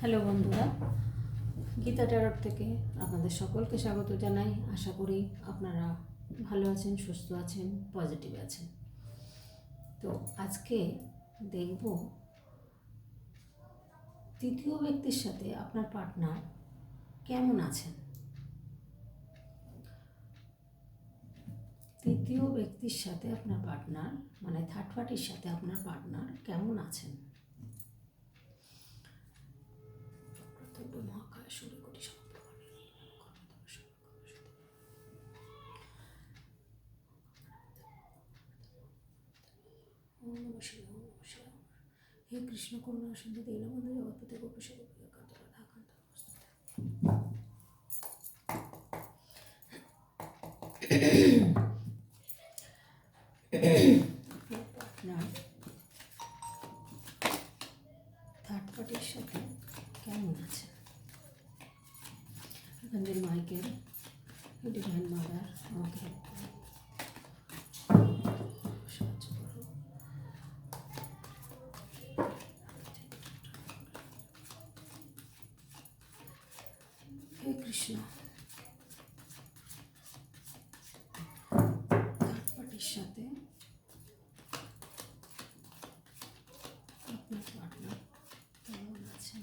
Hello বন্ধুরা, Gita tarot থেকে আপনাদের সকলকে স্বাগত জানাই। আশা করি আপনারা ভালো আছেন, সুস্থ আছেন, পজিটিভ আছেন। তো আজকে দেখব তৃতীয় ব্যক্তির সাথে আপনার পার্টনার কেমন আছেন? তৃতীয় ব্যক্তির সাথে আপনার পার্টনার মানে থার্ড পার্টির সাথে আপনার পার্টনার কেমন আছেন? সূর্য কোটি হে কৃষ্ণ করুণা সিন্ধু দীনবন্ধু জগৎপতি গোপেশ গোপীকান্ত রাধাকান্ত আপনার কৃষ্ণ থার্ড পার্টির সাথে আপনার পার্টনার কেমন আছেন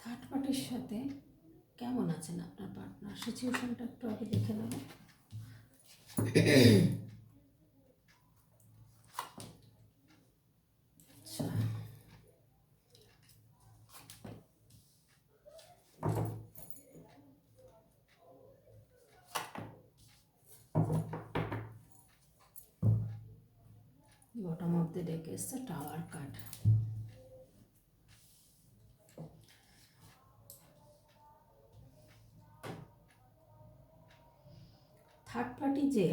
থার্ড পার্টির সাথে কেমন আছেন আপনার পার্টনার সিচুয়েশনটা একটু আগে দেখে নেব আচ্ছা বটম অফ দ্য ডেক এসছে টাওয়ার কার্ড থার্ড পার্টি যে,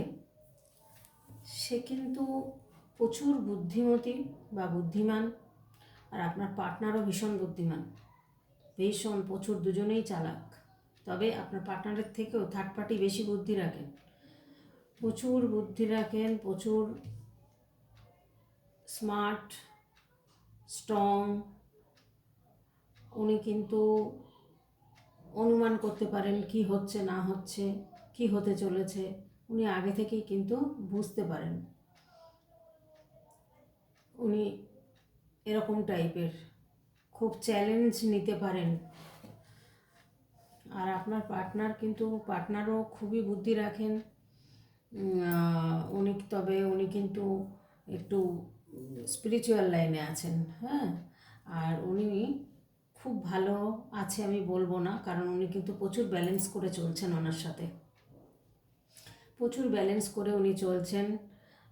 সে কিন্তু প্রচুর বুদ্ধিমতী বা বুদ্ধিমান আর আপনার পার্টনারও ভীষণ বুদ্ধিমান। ভীষণ, প্রচুর, দুজনেই চালাক। তবে আপনার পার্টনারের থেকেও থার্ড পার্টি বেশি বুদ্ধি রাখেন। প্রচুর বুদ্ধি রাখেন, প্রচুর স্মার্ট, স্ট্রং, উনি কিন্তু অনুমান করতে পারেন কি হচ্ছে, না হচ্ছে, কি হতে চলেছে। উনি আগে থেকেই কিন্তু বুঝতে পারেন। উনি এরকম টাইপের, খুব চ্যালেঞ্জ নিতে পারেন। আর আপনার পার্টনার কিন্তু পার্টনারও খুবই বুদ্ধি রাখেন। উনি, তবে উনি কিন্তু একটু স্পিরিচুয়াল লাইনে আছেন হ্যাঁ? আর উনি খুব ভালো আছে আমি বলব না, কারণ উনি কিন্তু প্রচুর ব্যালেন্স করে চলছেন ওনার সাথে। প্রচুর ব্যালেন্স করে উনি চলছেন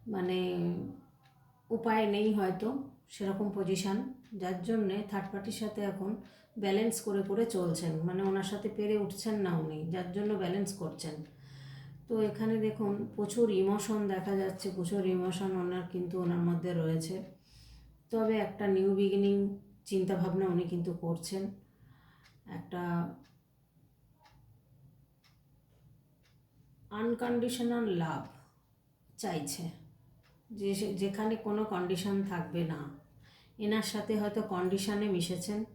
মানে উপায় নেই হয়তো সেরকম পজিশান যার জন্যে থার্ড পার্টির সাথে এখন ব্যালেন্স করে করে চলছেন মানে ওনার সাথে পেরে উঠছেন না উনি, যার জন্য ব্যালেন্স করছেন। তো এখানে দেখুন প্রচুর ইমোশন দেখা যাচ্ছে, প্রচুর ইমোশন ওনার কিন্তু ওনার মধ্যে রয়েছে। তবে একটা নিউ বিগিনিং চিন্তাভাবনা উনি কিন্তু করছেন। একটা আনকন্ডিশনাল লাভ চাইছে। যে যেখানে কোনো কন্ডিশন থাকবে না। এনার সাথে হয়তো কন্ডিশনে মিশেছেন।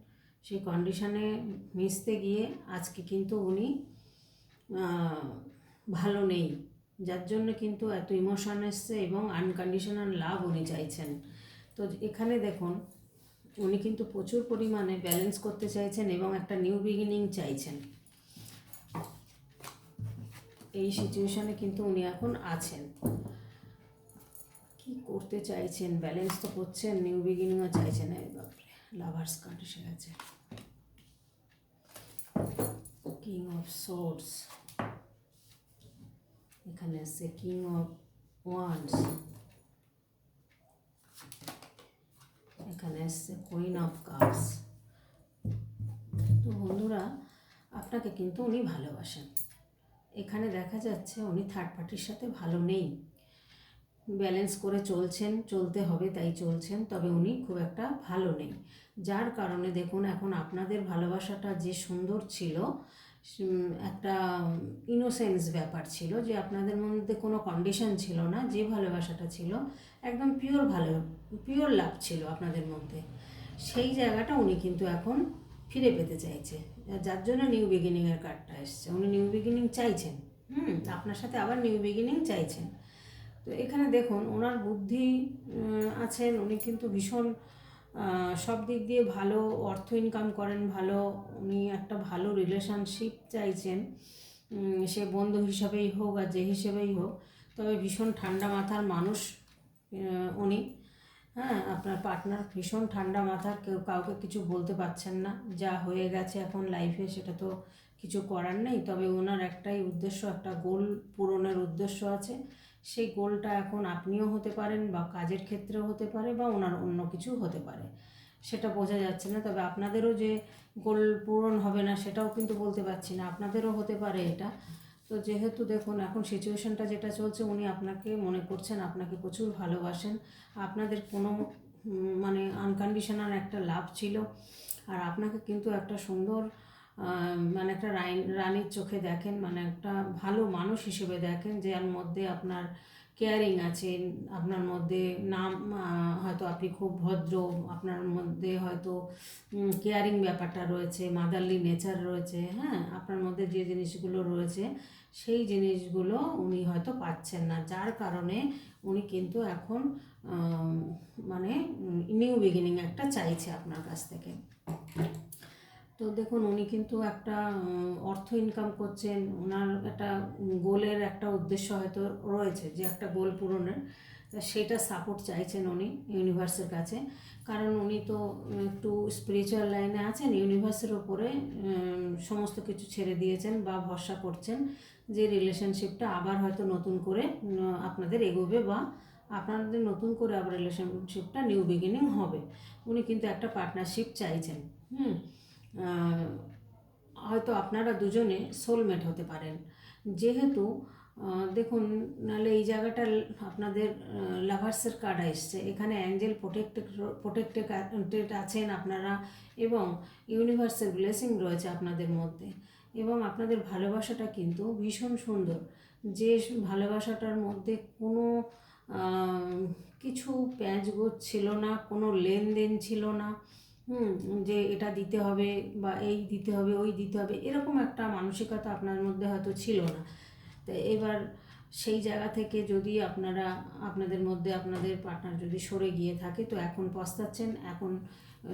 সেই কন্ডিশনে মিশতে গিয়ে আজকে কিন্তু উনি ভালো নেই। যার জন্য কিন্তু এত ইমোশন এসছে এবং আনকন্ডিশনাল লাভ উনি চাইছেন। তো এখানে দেখুন, উনি কিন্তু প্রচুর পরিমাণে ব্যালেন্স করতে চাইছেন এবং একটা নিউ বিগিনিং চাইছেন। এই সিচুয়েশনে কিন্তু উনি এখন আছেন। কি করতে চাইছেন? ব্যালেন্স তো করছেন নিউ বিগিনিংও চাইছেন। এই বাপরে লাভার্স কার্ড এসে গেছে। কিং অফ সোর্স এখানে আছে কিং অফ ওয়ান্স এখানে এসছে কুইন অফ কাপস তো বন্ধুরা, আপনাকে কিন্তু উনি ভালোবাসেন। এখানে দেখা যাচ্ছে উনি থার্ড পার্টির সাথে ভালো নেই। ব্যালেন্স করে চলছেন, চলতে হবে তাই চলছেন, তবে উনি খুব একটা ভালো নেই। যার কারণে দেখুন, এখন আপনাদের ভালোবাসাটা যে সুন্দর ছিল একটা ইনোসেন্স ব্যাপার ছিল যে আপনাদের মধ্যে কোনো কন্ডিশন ছিল না, যে ভালোবাসাটা ছিল, একদম পিওর ভালো পিওর লাভ ছিল আপনাদের মধ্যে। সেই জায়গাটা উনি কিন্তু এখন ফিরে পেতে চাইছে। যার জন্য নিউ বিগিনিংয়ের কার্ডটা এসছে। উনি নিউ বিগিনিং চাইছেন। হুম, আপনার সাথে আবার নিউ বিগিনিং চাইছেন। তো এখানে দেখুন, ওনার বুদ্ধি আছেন। উনি কিন্তু ভীষণ সব দিক দিয়ে ভালো অর্থ ইনকাম করেন, ভালো, উনি একটা ভালো রিলেশনশিপ চাইছেন। সে বন্ধু হিসাবেই হোক আর যে হিসেবেই হোক, তবে ভীষণ ঠান্ডা মাথার মানুষ উনি। হ্যাঁ আপনার পার্টনার ভীষণ ঠান্ডা মাথার, কেউ কাউকে কিছু বলতে পারছেন না। যা হয়ে গেছে এখন লাইফে সেটা তো কিছু করার নেই। তবে ওনার একটাই উদ্দেশ্য, একটা গোল পূরণের উদ্দেশ্য আছে। সেই গোলটা এখন আপনিও হতে পারেন বা কাজের ক্ষেত্রেও হতে পারে বা ওনার অন্য কিছু হতে পারে। সেটা বোঝা যাচ্ছে না, তবে আপনাদেরও যে গোল পূরণ হবে না সেটাও কিন্তু বলতে পারছি না, আপনাদেরও হতে পারে এটা। তো যেহেতু দেখুন, এখন সিচুয়েশনটা যেটা চলছে, উনি আপনাকে মনে করছেন, আপনাকে প্রচুর ভালোবাসেন। আপনাদের কোনো মানে আনকন্ডিশনাল একটা লাভ ছিল। আর আপনাকে কিন্তু একটা সুন্দর মানে একটা রানীর চোখে দেখেন মানে একটা ভালো মানুষ হিসেবে দেখেন, যার মধ্যে আপনার কেয়ারিং আছে, আপনার মধ্যে নাম হয়তো আপনি খুব ভদ্র, আপনার মধ্যে হয়তো কেয়ারিং ব্যাপারটা রয়েছে মাদারলি নেচার রয়েছে হ্যাঁ আপনার মধ্যে যে জিনিসগুলো রয়েছে, সেই জিনিসগুলো উনি হয়তো পাচ্ছেন না, যার কারণে উনি কিন্তু এখন মানে নিউ বিগিনিং একটা চাইছে আপনার কাছ থেকে। তো দেখুন, উনি কিন্তু একটা অর্থ ইনকাম করছেন। ওনার একটা গোলের একটা উদ্দেশ্য হয়তো রয়েছে যে একটা গোল পূরণের। সেটা সাপোর্ট চাইছেন উনি ইউনিভার্সের কাছে। কারণ উনি তো একটু স্পিরিচুয়াল লাইনে আছেন ইউনিভার্সের ওপরে সমস্ত কিছু ছেড়ে দিয়েছেন বা ভরসা করছেন যে রিলেশনশিপটা আবার হয়তো নতুন করে আপনাদের এগোবে বা আপনাদের নতুন করে আবার রিলেশনশিপটা নিউ বিগিনিং হবে। উনি কিন্তু একটা পার্টনারশিপ চাইছেন। হুম? হয়তো আপনারা দুজনে সোলমেট হতে পারেন। যেহেতু দেখুন, নাহলে এই জায়গাটা আপনাদের লাভার্সের কার্ড এসছে। এখানে অ্যাঞ্জেল প্রোটেক্টেড প্রোটেক্টেড আছেন আপনারা এবং ইউনিভার্সের ব্লেসিং রয়েছে আপনাদের মধ্যে। এবং আপনাদের ভালোবাসাটা কিন্তু ভীষণ সুন্দর। যে ভালোবাসাটার মধ্যে কোনো কিছু প্যাঁচগোছ ছিল না, কোনো লেনদেন ছিল না হুম, যে এটা দিতে হবে বা এই দিতে হবে, ওই দিতে হবে, এরকম একটা মানসিকতা আপনার মধ্যে হয়তো ছিল না। তো এবার সেই জায়গা থেকে যদি আপনারা, আপনাদের মধ্যে আপনাদের পার্টনার যদি সরে গিয়ে থাকে, তো এখন পস্তাচ্ছেন, এখন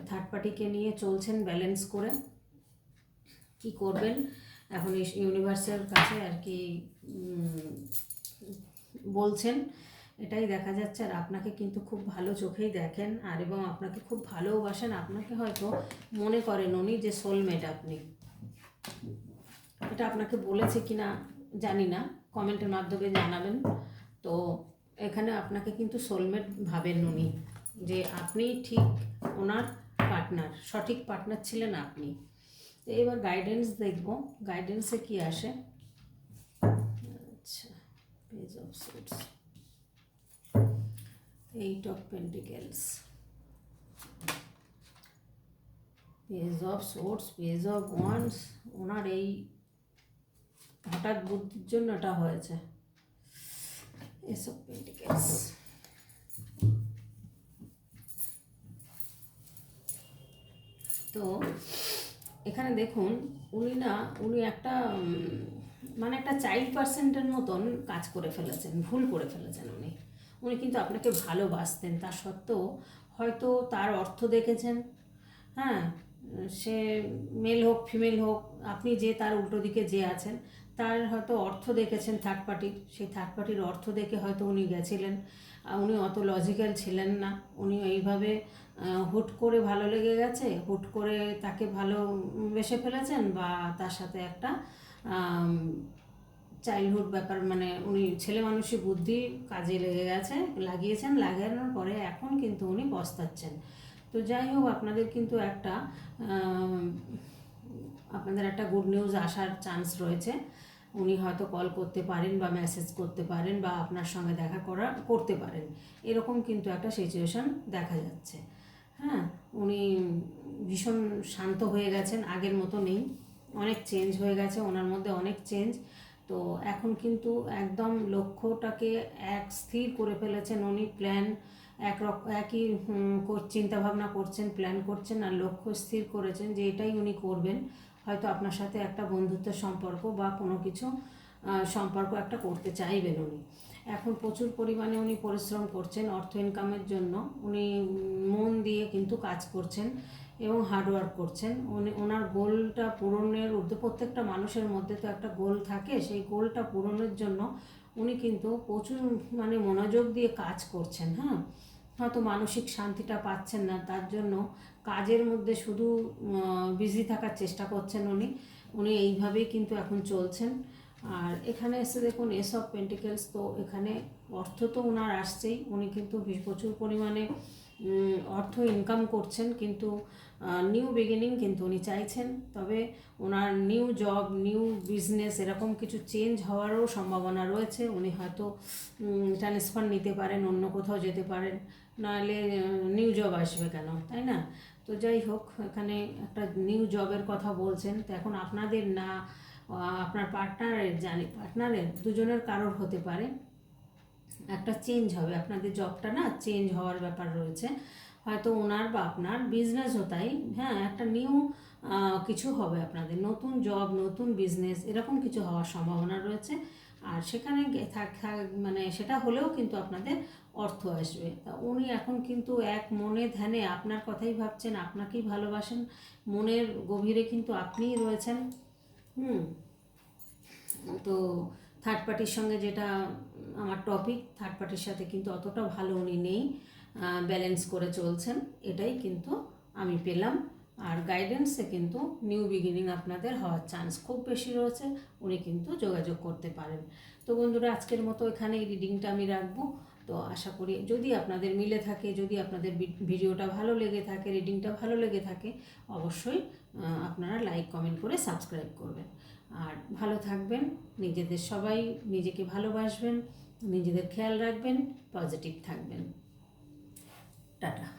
থার্ড পার্টিকে নিয়ে চলছেন ব্যালেন্স করে। কি করবেন? এখন ইউনিভার্সের কাছে আর কি বলছেন। এটাই দেখা যাচ্ছে আর আপনাকে কিন্তু খুব ভালো চোখেই দেখেন আর এবং আপনাকে খুব ভালোবাসেন আপনাকে হয়তো মনে করেন উনি যে সোলমেট আপনি। এটা আপনাকে বলেছে কি না জানি না। কমেন্টের মাধ্যমে জানাবেন। তো এখানে আপনাকে কিন্তু সোলমেট ভাবেন উনি যে আপনি ঠিক ওনার পার্টনার সঠিক পার্টনার ছিলেন আপনি। তো এবার গাইডেন্স দেখব। গাইডেন্সে কি আসে? আচ্ছা page of suits eight of pentacles page of swords page of wands ওনার এই হঠাৎ বুদ্ধির জন্য এটা হয়েছে। এসব পেন্টিকেলস তো এখানে দেখুন, উনি না, উনি একটা মানে একটা চাইল্ড পার্সেন্টের মতন কাজ করে ফেলেছেন, ভুল করে ফেলেছেন উনি। উনি কিন্তু আপনাকে ভালোবাসতেন। তা সত্ত্বেও হয়তো তার অর্থ দেখেছেন। হ্যাঁ সে মেল হোক ফিমেল হোক, আপনি যে তার উল্টো দিকে যে আছেন, তার হয়তো অর্থ দেখেছেন থার্ড পার্টির সেই থার্ড পার্টির অর্থ দেখে হয়তো উনি গেছিলেন। উনি অত লজিক্যাল ছিলেন না। উনি এইভাবে হুট করে ভালো লেগে গেছে, হুট করে তাকে ভালো বেসে ফেলেছেন বা তার সাথে একটা চাইল্ডহুড ব্যাপার মানে উনি ছেলে মানুষই বুদ্ধি কাজে লেগে গেছে, লাগিয়েছেন, লাগানোর পরে এখন কিন্তু উনি পস্তাচ্ছেন। তো যাই হোক, আপনাদের কিন্তু একটা আপনাদের একটা গুড নিউজ আসার চান্স রয়েছে। উনি হয়তো কল করতে পারেন বা মেসেজ করতে পারেন বা আপনার সঙ্গে দেখা করা, করতে পারেন। এরকম কিন্তু একটা সিচুয়েশন দেখা যাচ্ছে। হ্যাঁ উনি ভীষণ শান্ত হয়ে গেছেন, আগের মতো নেই। অনেক চেঞ্জ হয়ে গেছে, ওনার মধ্যে অনেক চেঞ্জ তো এখন কিন্তু একদম লক্ষ্যটাকে এক স্থির করে ফেলেছেন উনি প্ল্যান এক একই চিন্তা ভাবনা করছেন প্ল্যান করছেন আর লক্ষ্য স্থির করেছেন যে এটাই উনি করবেন। হয়তো আপনার সাথে একটা বন্ধুত্বের সম্পর্ক বা কোনো কিছু সম্পর্ক একটা করতে চাইবেন উনি। এখন প্রচুর পরিমাণে উনি পরিশ্রম করছেন অর্থ ইনকামের জন্য। উনি মন দিয়ে কিন্তু কাজ করছেন। এবং হার্ডওয়ার্ক করছেন। উনি, ওনার গোলটা পূরণের উদ্দে প্রত্যেকটা মানুষের মধ্যে তো একটা গোল থাকে, সেই গোলটা পূরণের জন্য উনি কিন্তু প্রচুর মানে মনোযোগ দিয়ে কাজ করছেন হ্যাঁ? হয়তো মানসিক শান্তিটা পাচ্ছেন না, তার জন্য কাজের মধ্যে শুধু বিজি থাকার চেষ্টা করছেন উনি। উনি এইভাবেই কিন্তু এখন চলছেন। আর এখানে এসে দেখুন এসব পেন্টিকেলস তো এখানে অর্থ তো ওনার আসছেই। উনি কিন্তু প্রচুর পরিমাণে অর্থ ইনকাম করছেন, কিন্তু নিউ বিগিনিং কিন্তু উনি চাইছেন। তবে ওনার নিউ জব নিউ বিজনেস এরকম কিছু চেঞ্জ হওয়ারও সম্ভাবনা রয়েছে। উনি হয়তো ট্রান্সফার নিতে পারেন, অন্য কোথাও যেতে পারেন। নাহলে নিউ জব আসবে কেন, তাই না? তো যাই হোক, এখানে একটা নিউ জবের কথা বলছেন। তো এখন আপনাদের না আপনার পার্টনারের জানি পার্টনারের দুজনের কারোর হতে পারে। একটা চেঞ্জ হবে। আপনাদের জবটা না চেঞ্জ হওয়ার ব্যাপার রয়েছে। হয়তো ওনার বা আপনার বিজনেসও তাই। হ্যাঁ একটা নিউ কিছু হবে আপনাদের। নতুন জব নতুন বিজনেস এরকম কিছু হওয়ার সম্ভাবনা রয়েছে। আর সেখানে থাক- মানে সেটা হলেও কিন্তু আপনাদের অর্থ আসবে। তা উনি এখন কিন্তু এক মনে ধ্যানে আপনার কথাই ভাবছেন, আপনাকেই ভালোবাসেন। মনের গভীরে কিন্তু আপনিই রয়েছেন। হুম। তো থার্ড পার্টির সঙ্গে যেটা আমার টপিক থার্ড পার্টির সাথে কিন্তু অতটা ভালো উনি নেই ব্যালেন্স করে চলছেন, এটাই কিন্তু আমি পেলাম। আর গাইডেন্সে কিন্তু নিউ বিগিনিং আপনাদের হওয়ার চান্স খুব বেশি রয়েছে, উনি কিন্তু যোগাযোগ করতে পারেন। তো বন্ধুরা, আজকের মতো এখানে এই রিডিংটা আমি রাখব। তো আশা করি যদি আপনাদের মিলে থাকে, যদি আপনাদের ভিডিওটা ভালো লেগে থাকে রিডিংটা ভালো লেগে থাকে, অবশ্যই আপনারা লাইক কমেন্ট করে সাবস্ক্রাইব করবেন। আর ভালো থাকবেন, নিজেদের সবাই নিজেকে ভালোবাসবেন, নিজেদের খেয়াল রাখবেন পজিটিভ থাকবেন। টাটা।